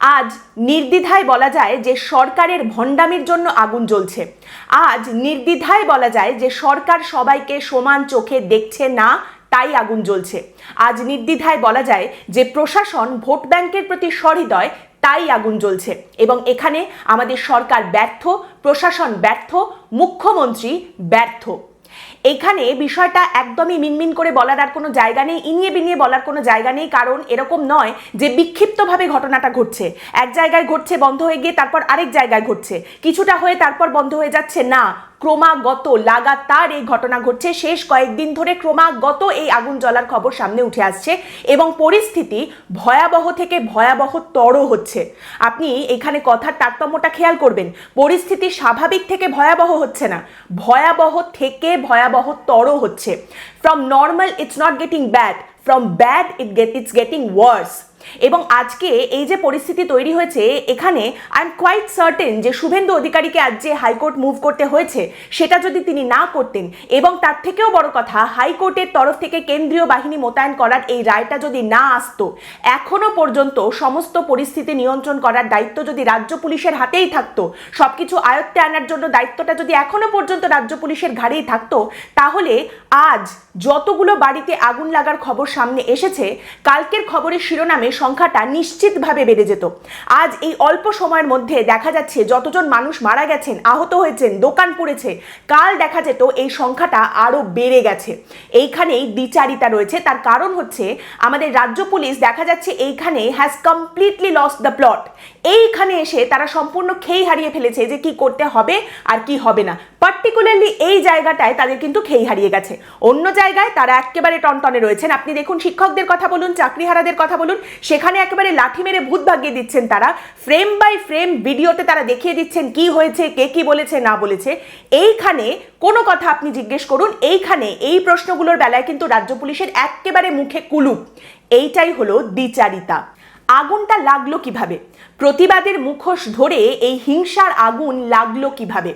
আজ নির্দ্বিধায় বলা যায় যে সরকারের ভণ্ডামির জন্য আগুন জ্বলছে। আজ নির্দ্বিধায় বলা যায় যে সরকার সবাইকে সমান চোখে দেখছে না, তাই আগুন জ্বলছে। আজ নির্দ্বিধায় বলা যায় যে প্রশাসন ভোট ব্যাংকের প্রতি সহৃদয়, তাই আগুন জ্বলছে। এবং এখানে আমাদের সরকার ব্যর্থ, প্রশাসন ব্যর্থ, মুখ্যমন্ত্রী ব্যর্থ। এখানে বিষয়টা একদমই মিনমিন করে বলার আর কোনো জায়গা নেই, ইনিয়ে বিনিয়ে বলার কোনো জায়গা নেই, কারণ এরকম নয় যে বিক্ষিপ্তভাবে ঘটনাটা ঘটছে। এক জায়গায় ঘটছে, বন্ধ হয়ে গিয়ে তারপর আরেক জায়গায় ঘটছে। কিছুটা হয়ে তারপর বন্ধ হয়ে যাচ্ছে, না। ক্রমাগত লাগাতার এই ঘটনা ঘটছে। শেষ কয়েকদিন ধরে ক্রমাগত এই আগুন জ্বলার খবর সামনে উঠে আসছে এবং পরিস্থিতি ভয়াবহ থেকে ভয়াবহ ভয়াবহতর হচ্ছে। আপনি এখানে কথার তারতম্যটা খেয়াল করবেন। পরিস্থিতি স্বাভাবিক থেকে ভয়াবহ হচ্ছে না। ভয়াবহ থেকে ভয়াবহ ভয়াবহতর হচ্ছে। From normal it's not getting bad from bad it get it's getting worse এবং আজকে এই যে পরিস্থিতি তৈরি হয়েছে, এখানে আই এম কোয়াইট সার্টেন যে শুভেন্দু অধিকারীকে আজ যে হাইকোর্ট মুভ করতে হয়েছে, সেটা যদি তিনি না করতেন, এবং তার থেকেও বড় কথা, হাইকোর্টের তরফ থেকে কেন্দ্রীয় বাহিনী মোতায়েন করার এই রায়টা যদি না আসতো, এখনও পর্যন্ত সমস্ত পরিস্থিতি নিয়ন্ত্রণ করার দায়িত্ব যদি রাজ্য পুলিশের হাতেই থাকতো, সবকিছু আয়ত্তে আনার জন্য দায়িত্বটা যদি এখনও পর্যন্ত রাজ্য পুলিশের ঘাড়েই থাকতো, তাহলে আজ যতগুলো বাড়িতে আগুন লাগার খবর সামনে এসেছে, কালকের খবরের শিরোনামে সংখ্যাটা নিশ্চিতভাবে বেড়ে যেত। আজ এই অল্প সময়ের মধ্যে দেখা যাচ্ছে যতজন মানুষ মারা গেছেন, আহত হয়েছেন, দোকান পড়েছে, কাল দেখা যেত এই সংখ্যাটা আরও বেড়ে গেছে। এইখানেই দ্বিচারিতা রয়েছে। তার কারণ হচ্ছে আমাদের রাজ্য পুলিশ দেখা যাচ্ছে এইখানে has completely lost the plot এইখানে এসে তারা সম্পূর্ণ খেই হারিয়ে ফেলেছে যে কি করতে হবে আর কি হবে না। পার্টিকুলারলি এই জায়গাটায় তাদের কিন্তু খেই হারিয়ে গেছে। অন্য জায়গায় তারা একেবারে টনটনে রয়েছেন। আপনি দেখুন শিক্ষকদের কথা বলুন, চাকরিহারাদের কথা বলুন সেখানে একেবারে লাঠি মেরে ভূত ভাগিয়ে দিচ্ছেন তারা। ফ্রেম বাই ফ্রেম ভিডিওতে তারা দেখিয়ে দিচ্ছেন কি হয়েছে, কে কি বলেছে, না বলেছে। এইখানে কোনো কথা আপনি জিজ্ঞেস করুন, এইখানে এই প্রশ্নগুলোর বেলায় কিন্তু রাজ্য পুলিশের একেবারে মুখে কুলুপ এইটাই হলো দ্বিচারিতা। আগুনটা লাগল কীভাবে? প্রতিবাদের মুখোশ ধরে এই হিংসার আগুন লাগল কীভাবে?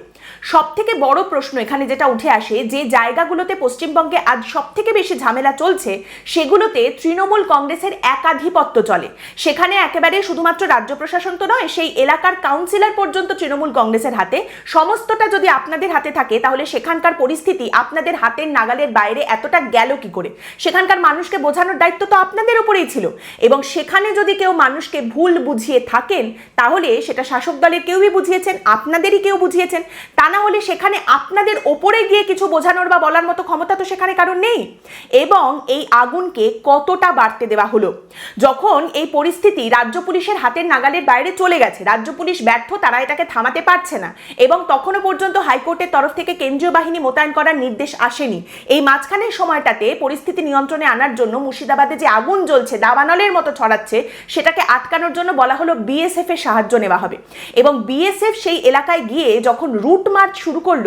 সব থেকে বড় প্রশ্ন এখানে যেটা উঠে আসে, যে জায়গাগুলোতে পশ্চিমবঙ্গে আজ সব থেকে বেশি ঝামেলা চলছে, সেগুলোতে তৃণমূল কংগ্রেসের একাধিপত্য চলে। সেখানে একেবারে শুধুমাত্র রাজ্য প্রশাসন তো নয়, সেই এলাকার কাউন্সিলর পর্যন্ত তৃণমূল কংগ্রেসের হাতে। সমস্তটা যদি আপনাদের হাতে থাকে, তাহলে সেখানকার পরিস্থিতি আপনাদের হাতের নাগালের বাইরে এতটা গেল কি করে? সেখানকার মানুষকে বোঝানোর দায়িত্ব তো আপনাদের উপরেই ছিল। এবং সেখানে যদি কেউ মানুষকে ভুল বুঝিয়ে থাকেন, তাহলে সেটা শাসক দলের কেউই বুঝিয়েছেন, আপনাদেরই কেউ বুঝিয়েছেন। তা না হলে সেখানে আপনাদের ওপরে গিয়ে কিছু বোঝানোর বা বলার মতো ক্ষমতা তো সেখানে কারণ নেই। এবং এই আগুনকে কতটা বাড়তে দেওয়া হলো? যখন এই পরিস্থিতি রাজ্য পুলিশের হাতের নাগালের বাইরে চলে গেছে, রাজ্য পুলিশ ব্যর্থ, তারা এটাকে থামাতে পারছে না। এবং তখনও পর্যন্ত হাইকোর্টের তরফ থেকে কেন্দ্রীয় বাহিনী মোতায়েন করার নির্দেশ আসেনি। এই মাঝখানের সময়টাতে পরিস্থিতি নিয়ন্ত্রণে আনার জন্য মুর্শিদাবাদে যে আগুন জ্বলছে, দাবানলের মতো ছড়াচ্ছে, সেটাকে আটকানোর জন্য বলা হলো বিএসএফ এর সাহায্য নেওয়া হবে। এবং বিএসএফ সেই এলাকায় গিয়ে যখন রুট মার্চ শুরু করল,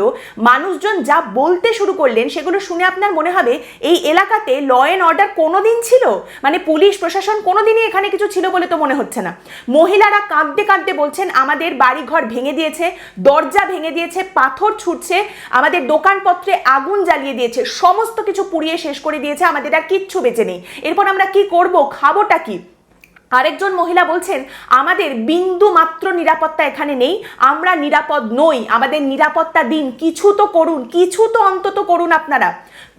মানুষজন যা বলতে শুরু করলেন সেগুলো শুনে আপনার মনে হবে এই এলাকাতে ল অ্যান্ড অর্ডার কোনোদিন ছিল? মানে পুলিশ, প্রশাসন কোনোদিনই এখানে কিছু ছিল বলে তো মনে হচ্ছে না। মহিলারা কাঁদতে কাঁদতে বলছেন, আমাদের বাড়িঘর ভেঙে দিয়েছে, দরজা ভেঙে দিয়েছে, পাথর ছুটছে, আমাদের দোকানপত্রে আগুন জ্বালিয়ে দিয়েছে, সমস্ত কিছু পুড়িয়ে শেষ করে দিয়েছে, আমাদের আর কিচ্ছু বেঁচে নেই। এরপর আমরা কি করব, খাবোটা কি? আরেকজন মহিলা বলছেন, আমাদের বিন্দু মাত্র নিরাপত্তা এখানে নেই, আমরা নিরাপদ নই। আমাদের নিরাপত্তা দিন, কিছু তো করুন, কিছু তো অন্তত করুন আপনারা।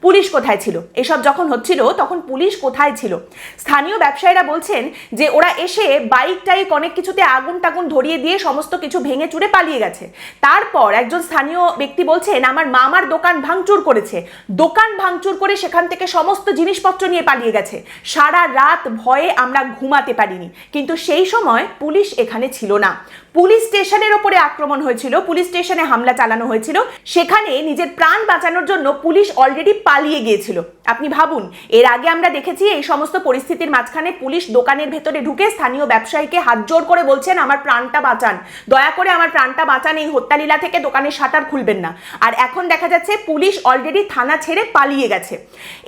পুলিশ কোথায় ছিল? এসব যখন হচ্ছিল, তখন পুলিশ কোথায় ছিল? স্থানীয় ব্যবসায়ীরা বলছেন যে, ওরা এসে বাইক টাইক অনেক কিছুতে আগুন টাগুন ধরিয়ে দিয়ে সমস্ত কিছু ভেঙে চুরে পালিয়ে গেছে। তারপর একজন স্থানীয় ব্যক্তি বলছেন, আমার মামার দোকান ভাঙচুর করেছে। দোকান ভাঙচুর করে সেখান থেকে সমস্ত জিনিসপত্র নিয়ে পালিয়ে গেছে। সারা রাত ভয়ে আমরা ঘুমাতে পারিনি। কিন্তু সেই সময় পুলিশ এখানে ছিল না। পুলিশ স্টেশনের ওপরে আক্রমণ হয়েছিল, পুলিশ স্টেশনে হামলা চালানো হয়েছিল। সেখানে নিজের প্রাণ বাঁচানোর জন্য পুলিশ অলরেডি পালিয়ে গিয়েছিল। আপনি ভাবুন, এর আগে আমরা দেখেছি এই সমস্ত পরিস্থিতির মাঝখানে পুলিশ দোকানের ভেতরে ঢুকে স্থানীয় ব্যবসায়ীকে হাত জোর করে বলছেন, আমার প্রাণটা বাঁচান। দয়া করে আমার প্রাণটা বাঁচান, এই হত্যালীলা থেকে দোকানের শাটার খুলবেন না। আর এখন দেখা যাচ্ছে পুলিশ অলরেডি থানা ছেড়ে পালিয়ে গেছে।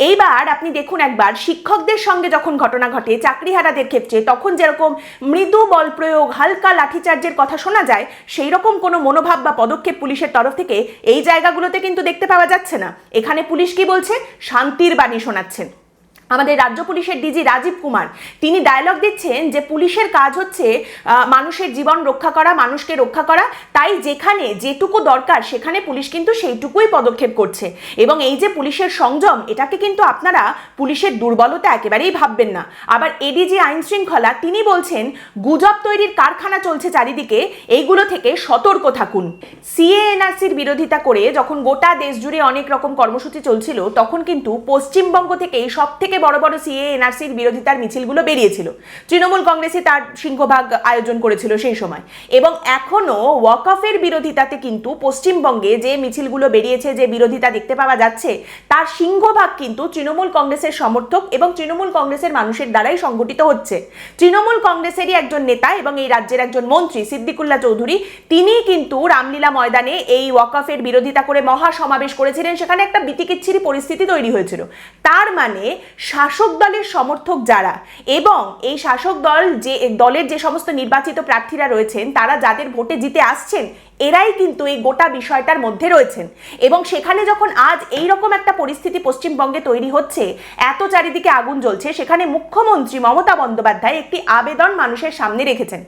এইবার আপনি দেখুন একবার, শিক্ষকদের সঙ্গে যখন ঘটনা ঘটে, চাকরিহারাদের ক্ষেত্রে, তখন যেরকম মৃদু বল প্রয়োগ, হালকা লাঠিচার্জের কথা শোনা যায় সেই রকম কোনো মনোভাব বা পদক্ষেপ পুলিশের তরফ থেকে এই জায়গাগুলোতে কিন্তু দেখতে পাওয়া যাচ্ছে না। এখানে পুলিশ কি বলছে? শান্তির বাণী শোনাচ্ছেন। আমাদের রাজ্য পুলিশের ডিজি রাজীব কুমার, তিনি ডায়লগ দিচ্ছেন যে পুলিশের কাজ হচ্ছে মানুষের জীবন রক্ষা করা, মানুষকে রক্ষা করা। তাই যেখানে যেটুকু দরকার, সেখানে পুলিশ কিন্তু সেইটুকুই পদক্ষেপ করছে। এবং এই যে পুলিশের সংযম, এটাকে কিন্তু আপনারা পুলিশের দুর্বলতা একেবারেই ভাববেন না। আবার এডিজি আইন শৃঙ্খলা তিনি বলছেন, গুজব তৈরির কারখানা চলছে চারিদিকে, এইগুলো থেকে সতর্ক থাকুন। সিএএনআরসির বিরোধিতা করে যখন গোটা দেশ জুড়ে অনেক রকম কর্মসূচি চলছিল, তখন কিন্তু পশ্চিমবঙ্গ থেকে সব থেকে বড় বড় সিএ এনআরসির বিরোধিতার মিছিলগুলো বেরিয়েছিল। তৃণমূল কংগ্রেসই তার সিংহভাগ আয়োজন করেছিল সেই সময়। এবং এখনও ওয়াকফের বিরোধিতাতে কিন্তু পশ্চিমবঙ্গে যে মিছিলগুলো বেরিয়েছে, যে বিরোধিতা দেখতে পাওয়া যাচ্ছে, তার সিংহভাগ কিন্তু তৃণমূল কংগ্রেসের সমর্থক এবং তৃণমূল কংগ্রেসের মানুষের দ্বারাই সংগঠিত হচ্ছে। তৃণমূল কংগ্রেসেরই একজন নেতা এবং এই রাজ্যের একজন মন্ত্রী, সিদ্দিকুল্লাহ চৌধুরী, তিনি কিন্তু রামলীলা ময়দানে এই ওয়াকফের বিরোধিতা করে মহা সমাবেশ করেছিলেন। সেখানে একটা বিতিকিচ্ছিরি পরিস্থিতি তৈরি হয়েছিল। তার মানে শাসক দলের সমর্থক যারা এবং এই শাসক দল যে, দলের যে সমস্ত নির্বাচিত প্রার্থীরা রয়েছেন, তারা যাদের ভোটে জিতে আসছেন এরাই কিন্তু এই গোটা বিষয়টার মধ্যে রয়েছেন। এবং সেখানে যখন আজ এই রকম একটা পরিস্থিতি পশ্চিমবঙ্গে তৈরি হচ্ছে, এত চারিদিকে আগুন জ্বলছে, সেখানে মুখ্যমন্ত্রী মমতা বন্দ্যোপাধ্যায় একটি আবেদন মানুষের সামনে রেখেছেন।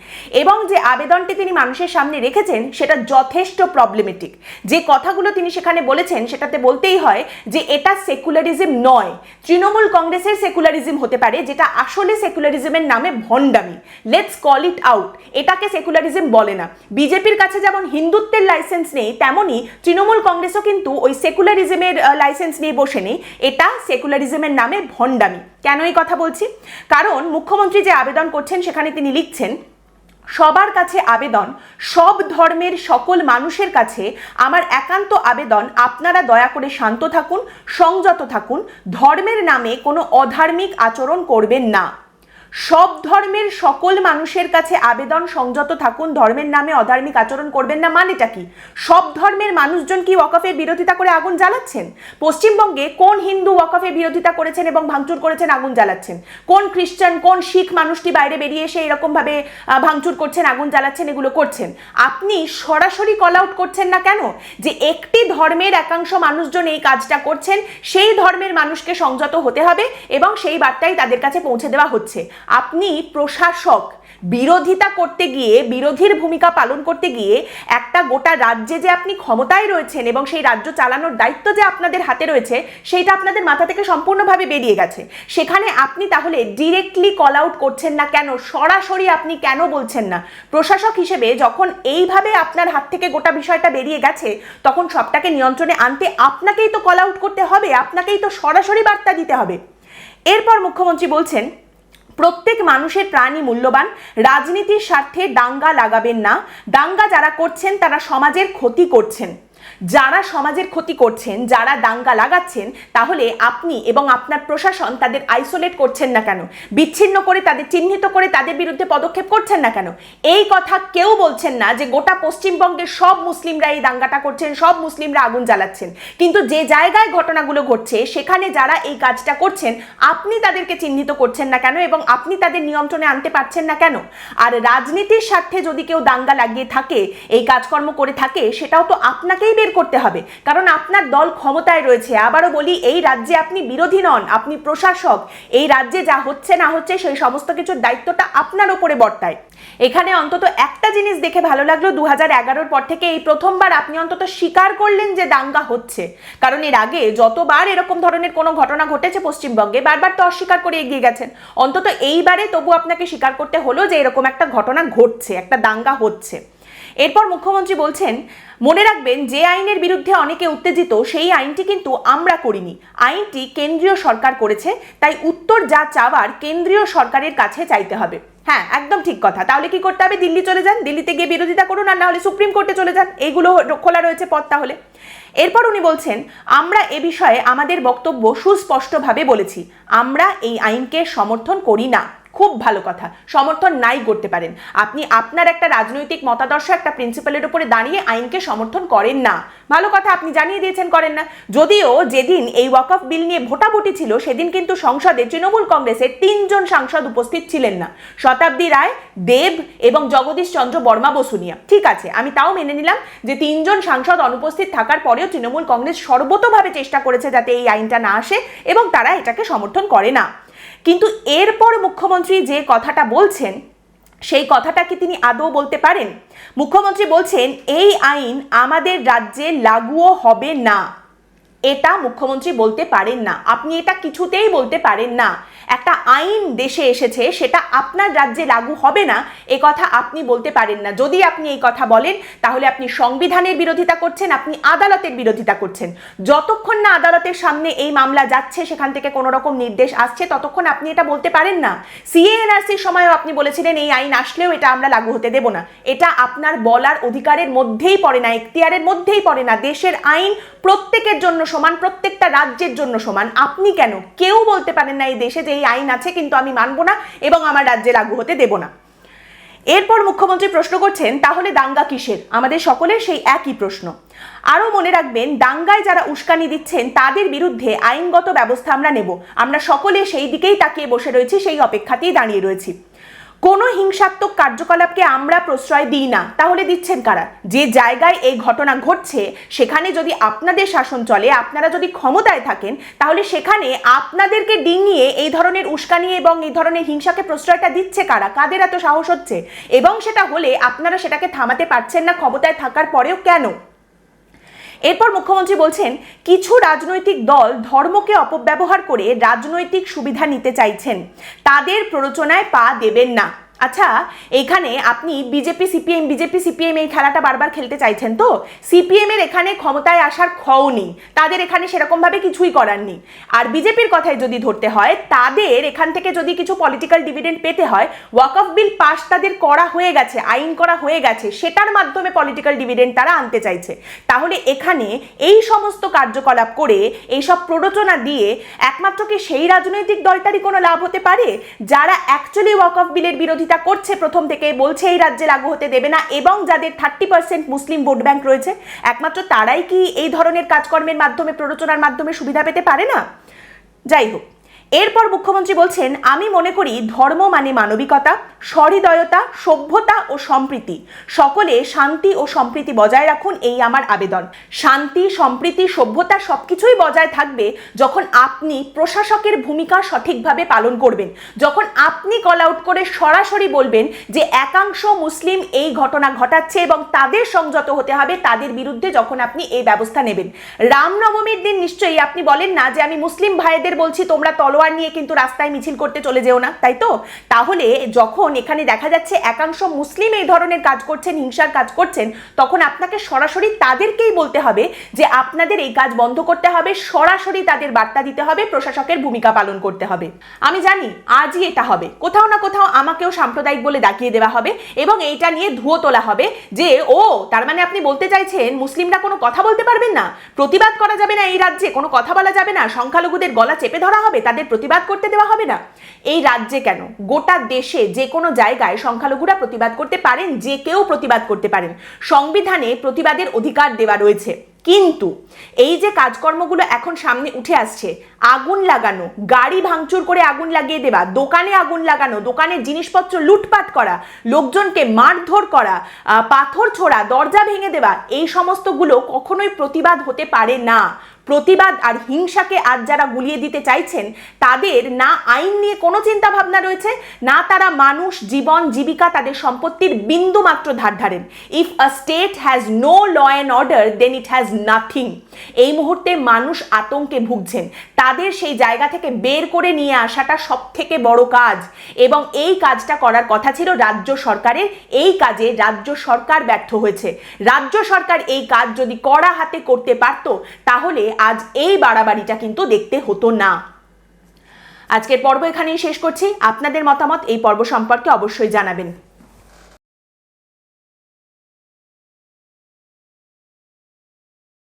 এবং যে আবেদনটি তিনি মানুষের সামনে রেখেছেন, সেটা যথেষ্ট প্রবলেমেটিক যে কথাগুলো তিনি সেখানে বলেছেন, সেটাতে বলতেই হয় যে এটা সেকুলারিজম নয়। তৃণমূল কংগ্রেসের সেকুলারিজম হতে পারে, যেটা আসলে সেকুলারিজমের নামে ভণ্ডামি। লেটস কল ইট আউট এটাকে সেকুলারিজম বলে না। বিজেপির কাছে যেমন হিন্দুত্বের লাইসেন্স নেই, তেমনই তৃণমূল কংগ্রেসও কিন্তু ওই সেকুলারিজমের লাইসেন্স নিয়ে বসে নেই এটা সেকুলারিজমের নামে ভণ্ডামি। কেন এই কথা বলছি? কারণ মুখ্যমন্ত্রী যে আবেদন করছেন, সেখানে তিনি লিখছেন, সবার কাছে আবেদন, সব ধর্মের সকল মানুষের কাছে আমার একান্ত আবেদন, আপনারা দয়া করে শান্ত থাকুন, সংযত থাকুন, ধর্মের নামে কোনো অধার্মিক আচরণ করবেন না। সব ধর্মের সকল মানুষের কাছে আবেদন সংযত থাকুন। ধর্মের নামে অধার্মিক আচরণ করবেন না। মানেটা কি? সব ধর্মের মানুষজন কি ওয়াকফের বিরোধিতা করে আগুন জ্বালাচ্ছেন? পশ্চিমবঙ্গে কোন হিন্দু ওয়াকফের বিরোধিতা করেছেন এবং ভাঙচুর করেছেন, আগুন জ্বালাচ্ছেন? কোন খ্রিস্টান, কোন শিখ মানুষটি বাইরে বেরিয়ে এসে এরকমভাবে ভাঙচুর করছেন, আগুন জ্বালাচ্ছেন, এগুলো করছেন? আপনি সরাসরি কল আউট করছেন না কেন? যে একটি ধর্মের একাংশ মানুষজন এই কাজটা করছেন, সেই ধর্মের মানুষকে সংযত হতে হবে এবং সেই বার্তাই তাদের কাছে পৌঁছে দেওয়া হচ্ছে। আপনি প্রশাসক, বিরোধিতা করতে গিয়ে, বিরোধীর ভূমিকা পালন করতে গিয়ে একটা গোটা রাজ্যে যে আপনি ক্ষমতায় রয়েছেন এবং সেই রাজ্য চালানোর দায়িত্ব যে আপনাদের হাতে রয়েছে সেইটা আপনাদের মাথা থেকে সম্পূর্ণভাবে বেরিয়ে গেছে। সেখানে আপনি তাহলে ডিরেক্টলি কল আউট করছেন না কেন? সরাসরি আপনি কেন বলছেন না? প্রশাসক হিসেবে যখন এইভাবে আপনার হাত থেকে গোটা বিষয়টা বেরিয়ে গেছে, তখন সবটাকে নিয়ন্ত্রণে আনতে আপনাকেই তো কল আউট করতে হবে, আপনাকেই তো সরাসরি বার্তা দিতে হবে। এরপর মুখ্যমন্ত্রী বলছেন প্রত্যেক মানুষের প্রাণই মূল্যবান। রাজনীতির স্বার্থে দাঙ্গা লাগাবেন না। দাঙ্গা যারা করছেন, তারা সমাজের ক্ষতি করছেন। যারা সমাজের ক্ষতি করছেন, যারা দাঙ্গা লাগাচ্ছেন, তাহলে আপনি এবং আপনার প্রশাসন তাদের আইসোলেট করছেন না কেন? বিচ্ছিন্ন করে তাদের, চিহ্নিত করে তাদের বিরুদ্ধে পদক্ষেপ করছেন না কেন? এই কথা কেউ বলছেন না যে গোটা পশ্চিমবঙ্গের সব মুসলিমরা এই দাঙ্গাটা করছেন, সব মুসলিমরা আগুন জ্বালাচ্ছেন। কিন্তু যে জায়গায় ঘটনাগুলো ঘটছে, সেখানে যারা এই কাজটা করছেন, আপনি তাদেরকে চিহ্নিত করছেন না কেন এবং আপনি তাদের নিয়ন্ত্রণে আনতে পারছেন না কেন? আর রাজনীতির স্বার্থে যদি কেউ দাঙ্গা লাগিয়ে থাকে, এই কাজকর্ম করে থাকে, সেটাও তো আপনাকেই বের করতে হবে। কারণ আপনার দল ক্ষমতায় রয়েছে। আবারও বলি, এই রাজ্যে আপনি বিরোধী নন, আপনি প্রশাসক। এই রাজ্যে যা হচ্ছে না হচ্ছে, সেই সমস্ত কিছুর দায়িত্বটা আপনার ওপরে বর্তায়। এখানে অন্তত একটা জিনিস দেখে ভালো লাগল দু হাজার পর থেকে এই প্রথমবার আপনি অন্তত স্বীকার করলেন যে দাঙ্গা হচ্ছে। কারণ এর আগে যতবার এরকম ধরনের কোনো ঘটনা ঘটেছে পশ্চিমবঙ্গে, বারবার তো অস্বীকার করে এগিয়ে গেছেন। অন্তত এইবারে তবু আপনাকে স্বীকার করতে হলো যে এরকম একটা ঘটনা ঘটছে, একটা দাঙ্গা হচ্ছে। এরপর মুখ্যমন্ত্রী বলছেন, মনে রাখবেন, যে আইনের বিরুদ্ধে অনেকে উত্তেজিত, সেই আইনটি কিন্তু আমরা করিনি। আইনটি কেন্দ্রীয় সরকার করেছে, তাই উত্তর যা চাওয়ার কেন্দ্রীয় সরকারের কাছে চাইতে হবে। হ্যাঁ একদম ঠিক কথা। তাহলে কি করতে হবে? দিল্লি চলে যান, দিল্লিতে গিয়ে বিরোধিতা করুন, আর না হলে সুপ্রিম কোর্টে চলে যান। এইগুলো খোলা রয়েছে পথ তাহলে। এরপর উনি বলছেন, আমরা এ বিষয়ে আমাদের বক্তব্য সুস্পষ্টভাবে বলেছি। আমরা এই আইনকে সমর্থন করি না। খুব ভালো কথা। সমর্থন নাই করতে পারেন। আপনি আপনার একটা রাজনৈতিক মতাদর্শ একটা প্রিন্সিপালের উপরে দাঁড়িয়ে আইনকে সমর্থন করেন না। ভালো কথা আপনি জানিয়ে দিয়েছেন, করেন না। যদিও যেদিন এই ওয়াক অফ বিল নিয়ে ভোটাভুটি ছিল, সেদিন কিন্তু সংসদে তৃণমূল কংগ্রেসের তিনজন সাংসদ উপস্থিত ছিলেন না। শতাব্দী রায়, দেব এবং জগদীশ চন্দ্র বর্মা বসুনিয়া ঠিক আছে, আমি তাও মেনে নিলাম যে তিনজন সাংসদ অনুপস্থিত থাকার পরেও তৃণমূল কংগ্রেস সর্বতোভাবে চেষ্টা করেছে যাতে এই আইনটা না আসে এবং তারা এটাকে সমর্থন করে না। কিন্তু এরপর মুখ্যমন্ত্রী যে কথাটা বলছেন, সেই কথাটা কি তিনি আদৌ বলতে পারেন? মুখ্যমন্ত্রী বলছেন, এই আইন আমাদের রাজ্যে লাগুও হবে না। এটা মুখ্যমন্ত্রী বলতে পারেন না। আপনি এটা কিছুতেই বলতে পারেন না। একটা আইন দেশে এসেছে, সেটা আপনার রাজ্যে লাগু হবে না, এ কথা আপনি বলতে পারেন না। যদি আপনি এই কথা বলেন, তাহলে আপনি সংবিধানের বিরোধিতা করছেন, আপনি আদালতের বিরোধিতা করছেন। যতক্ষণ না আদালতের সামনে এই মামলা যাচ্ছে, সেখান থেকে কোনো রকম নির্দেশ আসছে, ততক্ষণ আপনি এটা বলতে পারেন না। সিএনআরসির সময়ও আপনি বলেছিলেন, এই আইন আসলেও এটা আমরা লাগু হতে দেব না। এটা আপনার বলার অধিকারের মধ্যেই পড়ে না, এখতিয়ারের মধ্যেই পড়ে না। দেশের আইন প্রত্যেকের জন্য সমান, প্রত্যেকটা রাজ্যের জন্য সমান। আপনি কেন? কেউ বলতে পারেন না এই দেশে যে এই আইন আছে, কিন্তু আমি মানব না এবং আমার রাজ্যে লাগু হতে দেব না। এরপর মুখ্যমন্ত্রী প্রশ্ন করছেন, তাহলে দাঙ্গা কিসের? আমাদের সকলের সেই একই প্রশ্ন। আরও মনে রাখবেন, দাঙ্গায় যারা উস্কানি দিচ্ছেন, তাদের বিরুদ্ধে আইনগত ব্যবস্থা আমরা নেব। আমরা সকলে সেই দিকেই তাকিয়ে বসে রয়েছি, সেই অপেক্ষাতেই দাঁড়িয়ে রয়েছি। কোনো হিংসাত্মক কার্যকলাপকে আমরা প্রশ্রয় দিই না। তাহলে দিচ্ছেন কারা? যে জায়গায় এই ঘটনা ঘটছে, সেখানে যদি আপনাদের শাসন চলে, আপনারা যদি ক্ষমতায় থাকেন, তাহলে সেখানে আপনাদেরকে ডিঙিয়ে এই ধরনের উস্কানি এবং এই ধরনের হিংসাকে প্রশ্রয়টা দিচ্ছে কারা? কাদের এত সাহস হচ্ছে? এবং সেটা হলে আপনারা সেটাকে থামাতে পারছেন না ক্ষমতায় থাকার পরেও কেন? এরপর মুখ্যমন্ত্রী বলছেন, কিছু রাজনৈতিক দল ধর্মকে অপব্যবহার করে রাজনৈতিক সুবিধা নিতে চাইছেন। তাদের প্ররোচনায় পা দেবেন না। আচ্ছা এখানে আপনি বিজেপি, সিপিএম বিজেপি, সিপিএম এই খেলাটা বারবার খেলতে চাইছেন তো? সিপিএম এর এখানে ক্ষমতায় আসার ক্ষও নেই। তাদের এখানে সেরকমভাবে কিছুই করার নেই। আর বিজেপির কথায় যদি ধরতে হয়, তাদের এখান থেকে যদি কিছু পলিটিক্যাল ডিভিডেন্ড পেতে হয় ওয়াক অফ বিল পাস তাদের করা হয়ে গেছে, আইন করা হয়ে গেছে, সেটার মাধ্যমে পলিটিক্যাল ডিভিডেন্ড তারা আনতে চাইছে। তাহলে এখানে এই সমস্ত কার্যকলাপ করে, এইসব প্ররোচনা দিয়ে একমাত্র কি সেই রাজনৈতিক দলটারই কোনো লাভ হতে পারে? যারা অ্যাকচুয়ালি ওয়াক অফ বিলের বিরোধিতা করছে প্রথম থেকে বলছে এই রাজ্যে লাগু হতে দেবে না এবং যাদের thirty percent Muslim vote bank রয়েছে, একমাত্র তারাই কি এই ধরনের কাজকর্মের মাধ্যমে, প্ররোচনার মাধ্যমে সুবিধা পেতে পারে না? যাই হোক এরপর মুখ্যমন্ত্রী বলছেন, আমি মনে করি ধর্ম মানে মানবিকতা, সহৃদয়তা, সভ্যতা ও সম্প্রীতি। সকলে শান্তি ও সম্প্রীতি বজায় রাখুন, এই আমার আবেদন। শান্তি, সম্প্রীতি, সভ্যতা সবকিছুই বজায় থাকবে যখন আপনি প্রশাসকের ভূমিকা সঠিকভাবে পালন করবেন। যখন আপনি কল আউট করে সরাসরি বলবেন যে একাংশ মুসলিম এই ঘটনা ঘটাচ্ছে এবং তাদের সংযত হতে হবে, তাদের বিরুদ্ধে যখন আপনি এই ব্যবস্থা নেবেন। রামনবমীর দিন নিশ্চয়ই আপনি বলেন না যে আমি মুসলিম ভাইদের বলছি, তোমরা তলোয়ার নিয়ে কিন্তু রাস্তায় মিছিল করতে চলে যেও না, তাই তো? তাহলে যখন এখানে দেখা যাচ্ছে একাংশ মুসলিম এই ধরনের কাজ করছেন, হিংসার কাজ করছেন, তখন আপনাকে সরাসরি তাদেরকেই বলতে হবে যে আপনাদের এই কাজ বন্ধ করতে হবে, সরাসরি তাদের বার্তা দিতে হবে, প্রশাসকের ভূমিকা পালন করতে হবে। আমি জানি আজই এটা হবে, কোথাও না কোথাও আমাকেও সাম্প্রদায়িক বলে ডাকিয়ে দেওয়া হবে এবং এইটা নিয়ে ধুয়ো তোলা হবে যে, ও, তার মানে আপনি বলতে চাইছেন মুসলিমরা কোনো কথা বলতে পারবেন না? প্রতিবাদ করা যাবে না এই রাজ্যে, কোনো কথা বলা যাবে না, সংখ্যালঘুদের গলা চেপে ধরা হবে, তাদের প্রতিবাদ করতে দেওয়া হবে না? এই রাজ্যে কেন? গোটা দেশে যে কোনো জায়গায় সংখ্যালঘুরা প্রতিবাদ করতে পারেন, যে কেউ প্রতিবাদ করতে পারেন। সংবিধানে প্রতিবাদের অধিকার দেওয়া রয়েছে। কিন্তু এই যে কাজকর্মগুলো এখন সামনে উঠে আসছে, আগুন লাগানো, গাড়ি ভাঙচুর করে আগুন লাগিয়ে দেওয়া, দোকানে আগুন লাগানো, দোকানের জিনিসপত্র লুটপাট করা, লোকজনকে মারধর করা পাথর ছোড়া, দরজা ভেঙে দেওয়া, এই সমস্তগুলো কখনোই প্রতিবাদ হতে পারে না। প্রতিবাদ আর হিংসাকে আজ যারা গুলিয়ে দিতে চাইছেন, তাদের না আইন নিয়ে কোনো চিন্তা ভাবনা রয়েছে, না তারা মানুষ, জীবন, জীবিকা, তাদের সম্পত্তির বিন্দু মাত্র ধার ধারেন। If a state has no law and order then it has nothing এই মুহূর্তে মানুষ আতঙ্কে ভুগছেন। তাদের সেই জায়গা থেকে বের করে নিয়ে আসাটা সব থেকে বড় কাজ। এবং এই কাজটা করার কথা ছিল রাজ্য সরকারের। এই কাজে রাজ্য সরকার ব্যর্থ হয়েছে। রাজ্য সরকার এই কাজ যদি কড়া হাতে করতে পারত, তাহলে আজ এই বাড়াবাড়িটা কিন্তু দেখতে হতো না। আজকের পর্ব এখানেই শেষ করছি। আপনাদের মতামত এই পর্ব সম্পর্কে অবশ্যই জানাবেন।